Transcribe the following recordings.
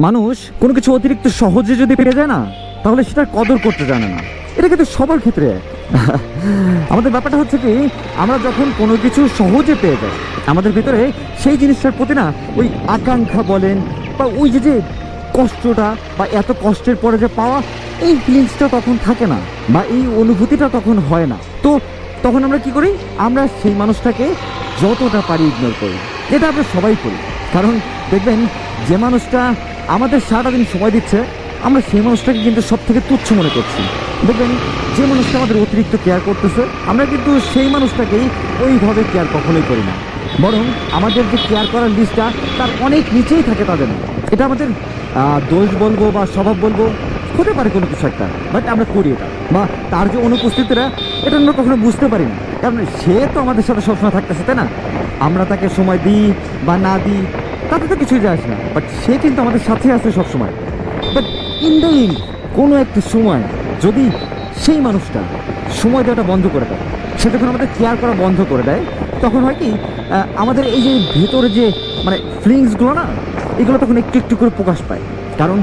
মানুষ কোনো কিছু অতিরিক্ত সহজে যদি পেয়ে যায় না, তাহলে সেটার কদর করতে জানে না। এটা কিন্তু সবার ক্ষেত্রে। আমাদের ব্যাপারটা হচ্ছে কি, আমরা যখন কোনো কিছু সহজে পেয়ে যাই, আমাদের ভিতরে সেই জিনিসটার প্রতি না ওই আকাঙ্ক্ষা বলেন বা ওই যে যে কষ্টটা বা এত কষ্টের পরে যে পাওয়া, এই ফিলিংসটা তখন থাকে না বা এই অনুভূতিটা তখন হয় না। তো তখন আমরা কি করি? আমরা সেই মানুষটাকে যতটা পারি ইগনোর করি। এটা আমরা সবাই করি। কারণ দেখবেন, যে মানুষটা আমাদের সারাটা দিন সময় দিচ্ছে। আমরা সেই মানুষটাকে কিন্তু সব থেকে তুচ্ছ মনে করছি। দেখবেন, যে মানুষটা আমাদের অতিরিক্ত কেয়ার করতেছে, আমরা কিন্তু সেই মানুষটাকেই ওইভাবে কেয়ার কখনোই করি না। বরং আমাদের যে কেয়ার করার লিস্টটা তার অনেক নিচেই থাকে তাদের। এটা আমাদের দোষ বলব বা স্বভাব বলব, হতে পারে কোনো কিছু একটা বাট আমরা করি এটা। বা তার যে অনুপস্থিতিটা, এটা আমরা কখনো বুঝতে পারি না। কারণ সে তো আমাদের সাথে সবসময় থাকতেছে, তাই না? আমরা তাকে সময় দিই বা না দিই তাতে তো কিছুই যায় না। বাট সে কিন্তু আমাদের সাথে আছে সবসময়। বাট ইন দ্য ইন কোনো একটা সময় যদি সেই মানুষটা সময় দেওয়াটা বন্ধ করে দেয়, সে যখন আমাদের কেয়ার করা বন্ধ করে দেয়, তখন হয় কি আমাদের এই যে ভেতরে যে মানে ফিলিংসগুলো না, এগুলো তখন একটু একটু করে প্রকাশ পায়। কারণ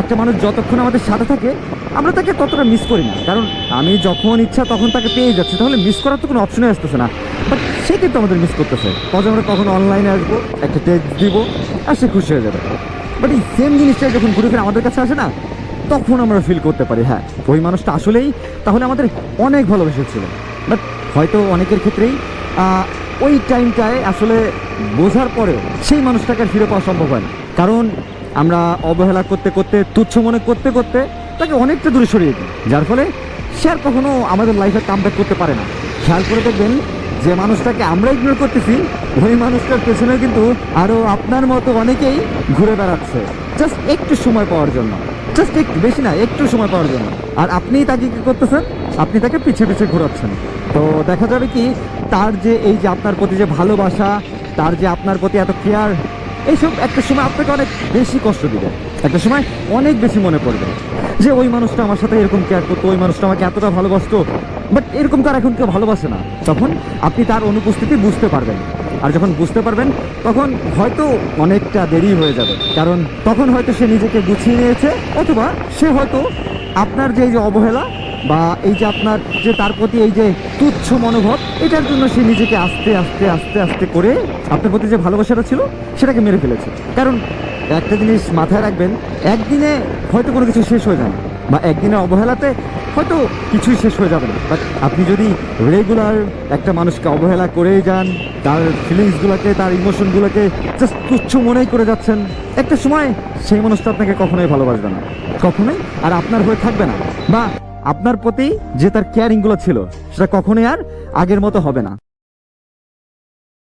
একটা মানুষ যতক্ষণ আমাদের সাথে থাকে, আমরা তাকে ততটা মিস করি না। কারণ আমি যখন ইচ্ছা তখন তাকে পেয়ে যাচ্ছি, তাহলে মিস করার তো কোনো অপশনে আসতেছে না। বাট সে কিন্তু আমাদের মিস করতেছে। কখন আমরা কখন অনলাইনে আসব, একটা টেক্সট দিব, আর সে খুশি হয়ে যাবে। বাট এই সেম জিনিসটা যখন ঘুরে ফিরে আমাদের কাছে আসে না, তখন আমরা ফিল করতে পারি হ্যাঁ ওই মানুষটা আসলেই তাহলে আমাদের অনেক ভালোবেসেছিল বাট হয়তো অনেকের ক্ষেত্রেই ওই টাইমটায় আসলে বোঝার পরেও সেই মানুষটাকে আর ফিরে পাওয়া সম্ভব হয় না। কারণ আমরা অবহেলা করতে করতে, তুচ্ছ মনে করতে করতে তাকে অনেকটা দূরে সরিয়ে দিই। যার ফলে সে আর কখনো আমাদের লাইফে কাম করতে পারে না। খেয়াল করে দেখবেন যে মানুষটাকে আমরা ইগনোর করতেছি, ওই মানুষটার পেছনে কিন্তু আরও আপনার মতো অনেকেই ঘুরে বেড়াচ্ছে। জাস্ট একটু সময় পাওয়ার জন্য। জাস্ট একটু, বেশি না, একটু সময় পাওয়ার জন্য। আর আপনি তাকে কি করতেছেন? আপনি তাকে পিছে পিছে ঘোরাচ্ছেন। তো দেখা যাবে কি, তার যে এই যে আপনার প্রতি যে ভালোবাসা, তার যে আপনার প্রতি এত কেয়ার এইসব একটা সময় আপনাকে অনেক বেশি কষ্ট দিবে। একটা সময় অনেক বেশি মনে পড়বে। যে ওই মানুষটা আমার সাথে এরকম কেয়ার করতো, ওই মানুষটা আমাকে এতটা ভালোবাসতো বাট এরকম তার এখন কেউ ভালোবাসে না। তখন আপনি তার অনুপস্থিতি বুঝতে পারবেন। আর যখন বুঝতে পারবেন, তখন হয়তো অনেকটা দেরি হয়ে যাবে। কারণ তখন হয়তো সে নিজেকে গুছিয়ে নিয়েছে, অথবা সে হয়তো আপনার যে এই যে অবহেলা বা এই যে আপনার যে তার প্রতি এই যে তুচ্ছ মনোভাব, এটার জন্য সে নিজেকে আস্তে আস্তে আস্তে আস্তে করে আপনার প্রতি যে ভালোবাসাটা ছিল, সেটাকে মেরে ফেলেছে। কারণ একটা জিনিস মাথায় রাখবেন, একদিনে হয়তো কোনো কিছু শেষ হয়ে যায় বা একদিনে অবহেলাতে হয়তো কিছুই শেষ হয়ে যাবে না। বাট আপনি যদি রেগুলার একটা মানুষকে অবহেলা করেই যান, তার ফিলিংসগুলোকে তার ইমোশনগুলোকে জাস্ট তুচ্ছ মনেই করে যাচ্ছেন, একটা সময় সেই মানুষটা আপনাকে কখনোই ভালোবাসবে না। কখনোই আর আপনার হয়ে থাকবে না। বা আপনার প্রতি যে তার কেয়ারিংগুলো ছিল, সেটা কখনোই আর আগের মতো হবে না।